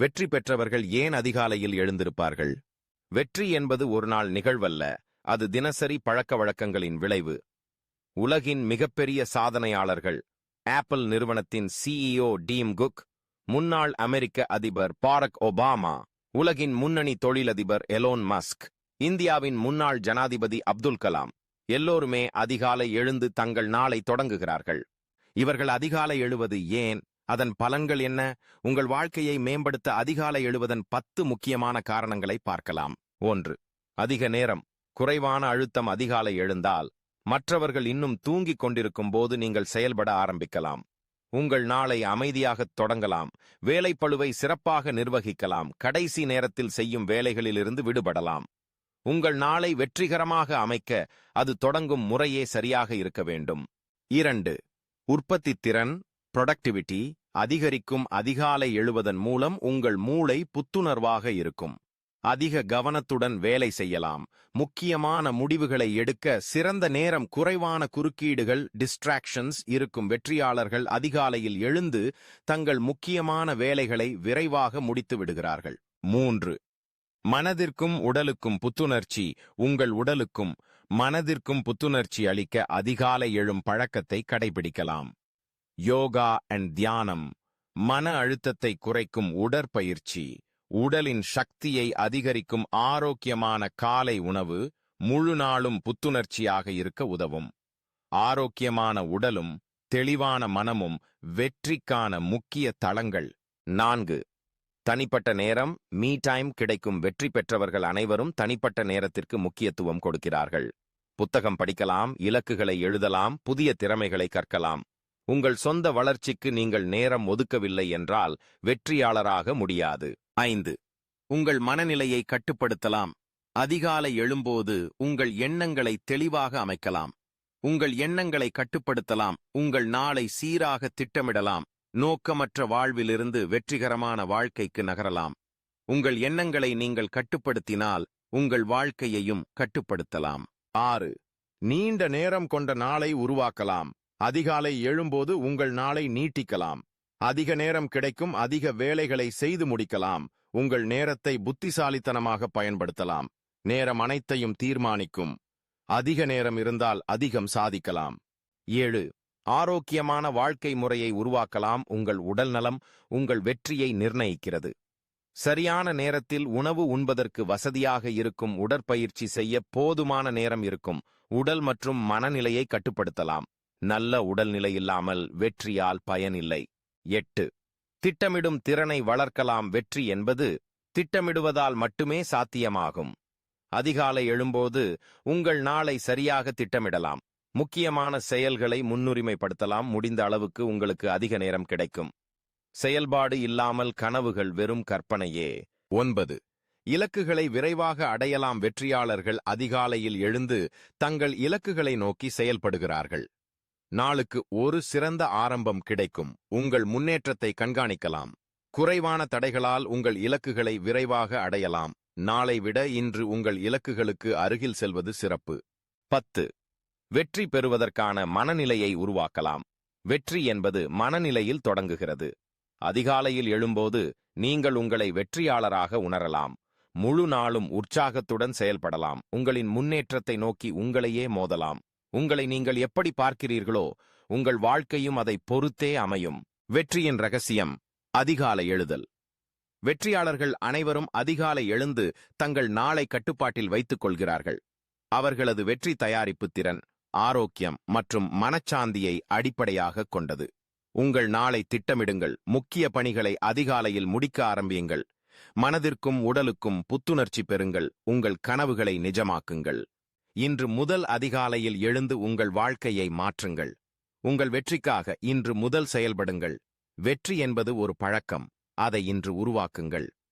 வெற்றி பெற்றவர்கள் ஏன் அதிகாலையில் எழுந்திருப்பார்கள்? வெற்றி என்பது ஒரு நாள் நிகழ்வல்ல அது தினசரி பழக்க வழக்கங்களின் விளைவு. உலகின் மிகப்பெரிய சாதனையாளர்கள் ஆப்பிள் நிறுவனத்தின் சிஇஓ டீம் குக் முன்னாள் அமெரிக்க அதிபர் பாரக் ஒபாமா உலகின் முன்னணி தொழிலதிபர் எலோன் மஸ்க் இந்தியாவின் முன்னாள் ஜனாதிபதி அப்துல் கலாம் எல்லோருமே அதிகாலை எழுந்து தங்கள் நாளை தொடங்குகிறார்கள். இவர்கள் அதிகாலை எழுவது ஏன்? அதன் பலன்கள் என்ன? உங்கள் வாழ்க்கையை மேம்படுத்த அதிகாலை எழுவதன் பத்து முக்கியமான காரணங்களை பார்க்கலாம். ஒன்று அதிக நேரம் குறைவான அழுத்தம் அதிகாலை எழுந்தால் மற்றவர்கள் இன்னும் தூங்கிக் கொண்டிருக்கும் போது நீங்கள் செயல்பட ஆரம்பிக்கலாம். உங்கள் நாளை அமைதியாகத் தொடங்கலாம் வேலைப்பளுவை சிறப்பாக நிர்வகிக்கலாம் கடைசி நேரத்தில் செய்யும் வேலைகளிலிருந்து விடுபடலாம். உங்கள் நாளை வெற்றிகரமாக அமைக்க அது தொடங்கும் முறையே சரியாக இருக்க வேண்டும். இரண்டு உற்பத்தி திறன் ப்ரொடக்டிவிட்டி அதிகரிக்கும் அதிகாலை எழுவதன் மூலம் உங்கள் மூளை புத்துணர்வாக இருக்கும். அதிக கவனத்துடன் வேலை செய்யலாம். முக்கியமான முடிவுகளை எடுக்க சிறந்த நேரம் குறைவான குறுக்கீடுகள் டிஸ்ட்ராக்ஷன்ஸ் இருக்கும் வெற்றியாளர்கள் அதிகாலையில் எழுந்து தங்கள் முக்கியமான வேலைகளை விரைவாக முடித்து விடுகிறார்கள். மூன்று மனதிற்கும் உடலுக்கும் புத்துணர்ச்சி. உங்கள் உடலுக்கும் மனதிற்கும் புத்துணர்ச்சி அளிக்க அதிகாலை எழும் பழக்கத்தை கடைபிடிக்கலாம். யோகா அண்ட் தியானம் மன அழுத்தத்தை குறைக்கும் உடற்பயிற்சி. உடலின் சக்தியை அதிகரிக்கும் ஆரோக்கியமான காலை உணவு முழு நாளும் புத்துணர்ச்சியாக இருக்க உதவும். ஆரோக்கியமான உடலும் தெளிவான மனமும் வெற்றிக்கான முக்கிய தளங்கள். நான்கு. தனிப்பட்ட நேரம் மீ டைம் கிடைக்கும் வெற்றி பெற்றவர்கள் அனைவரும் தனிப்பட்ட நேரத்திற்கு முக்கியத்துவம் கொடுக்கிறார்கள். புத்தகம் படிக்கலாம் இலக்குகளை எழுதலாம் புதிய திறமைகளை கற்கலாம். உங்கள் சொந்த வளர்ச்சிக்கு நீங்கள் நேரம் ஒதுக்கவில்லை என்றால் வெற்றியாளராக முடியாது. ஐந்து. உங்கள் மனநிலையை கட்டுப்படுத்தலாம். அதிகாலை எழும்போது உங்கள் எண்ணங்களை தெளிவாக அமைக்கலாம். உங்கள் எண்ணங்களை கட்டுப்படுத்தலாம். உங்கள் நாளை சீராக திட்டமிடலாம். நோக்கமற்ற வாழ்விலிருந்து வெற்றிகரமான வாழ்க்கைக்கு நகரலாம். உங்கள் எண்ணங்களை நீங்கள் கட்டுப்படுத்தினால் உங்கள் வாழ்க்கையையும் கட்டுப்படுத்தலாம். ஆறு. நீண்ட நேரம் கொண்ட நாளை உருவாக்கலாம். அதிகாலை எழும்போது உங்கள் நாளை நீட்டிக்கலாம். அதிக நேரம் கிடைக்கும் அதிக வேலைகளை செய்து முடிக்கலாம். உங்கள் நேரத்தை புத்திசாலித்தனமாக பயன்படுத்தலாம். நேரம் அனைத்தையும் தீர்மானிக்கும். அதிக நேரம் இருந்தால் அதிகம் சாதிக்கலாம். ஏழு. ஆரோக்கியமான வாழ்க்கை முறையை உருவாக்கலாம். உங்கள் உடல் நலம் உங்கள் வெற்றியை நிர்ணயிக்கிறது. சரியான நேரத்தில் உணவு உண்பதற்கு வசதியாக இருக்கும் உடற்பயிற்சி செய்ய போதுமான நேரம் இருக்கும். உடல் மற்றும் மனநிலையை கட்டுப்படுத்தலாம். நல்ல உடல்நிலை இல்லாமல் வெற்றியால் பயனில்லை. எட்டு. திட்டமிடும் திறனை வளர்க்கலாம். வெற்றி என்பது திட்டமிடுவதால் மட்டுமே சாத்தியமாகும். அதிகாலை எழும்போது உங்கள் நாளை சரியாக திட்டமிடலாம். முக்கியமான செயல்களை முன்னுரிமைப்படுத்தலாம். முடிந்த அளவுக்கு உங்களுக்கு அதிக நேரம் கிடைக்கும். செயல்பாடு இல்லாமல் கனவுகள் வெறும் கற்பனையே. ஒன்பது. இலக்குகளை விரைவாக அடையலாம். வெற்றியாளர்கள் அதிகாலையில் எழுந்து தங்கள் இலக்குகளை நோக்கி செயல்படுகிறார்கள். நாளுக்கு ஒரு சிறந்த ஆரம்பம் கிடைக்கும். உங்கள் முன்னேற்றத்தை கண்காணிக்கலாம். குறைவான தடைகளால் உங்கள் இலக்குகளை விரைவாக அடையலாம். நாளை விட இன்று உங்கள் இலக்குகளுக்கு அருகில் செல்வது சிறப்பு. பத்து. வெற்றி பெறுவதற்கான மனநிலையை உருவாக்கலாம். வெற்றி என்பது மனநிலையில் தொடங்குகிறது. அதிகாலையில் எழும்போது நீங்கள் உங்களை வெற்றியாளராக உணரலாம். முழு நாளும் உற்சாகத்துடன் செயல்படலாம். உங்களின் முன்னேற்றத்தை நோக்கி உங்களையே மோதலாம். உங்களை நீங்கள் எப்படி பார்க்கிறீர்களோ உங்கள் வாழ்க்கையும் அதை பொறுத்தே அமையும். வெற்றியின் ரகசியம் அதிகாலை எழுதல். வெற்றியாளர்கள் அனைவரும் அதிகாலை எழுந்து தங்கள் நாளை கட்டுப்பாட்டில் வைத்துக் கொள்கிறார்கள். அவர்களது வெற்றி தயாரிப்பு திறன் ஆரோக்கியம் மற்றும் மனச்சாந்தியை அடிப்படையாகக் கொண்டது. உங்கள் நாளை திட்டமிடுங்கள். முக்கிய பணிகளை அதிகாலையில் முடிக்க ஆரம்பியுங்கள். மனதிற்கும் உடலுக்கும் புத்துணர்ச்சி பெறுங்கள். உங்கள் கனவுகளை நிஜமாக்குங்கள். இன்று முதல் அதிகாலையில் எழுந்து உங்கள் வாழ்க்கையை மாற்றுங்கள். உங்கள் வெற்றிக்காக இன்று முதல் செயல்படுங்கள். வெற்றி என்பது ஒரு பழக்கம். அதை இன்று உருவாக்குங்கள்.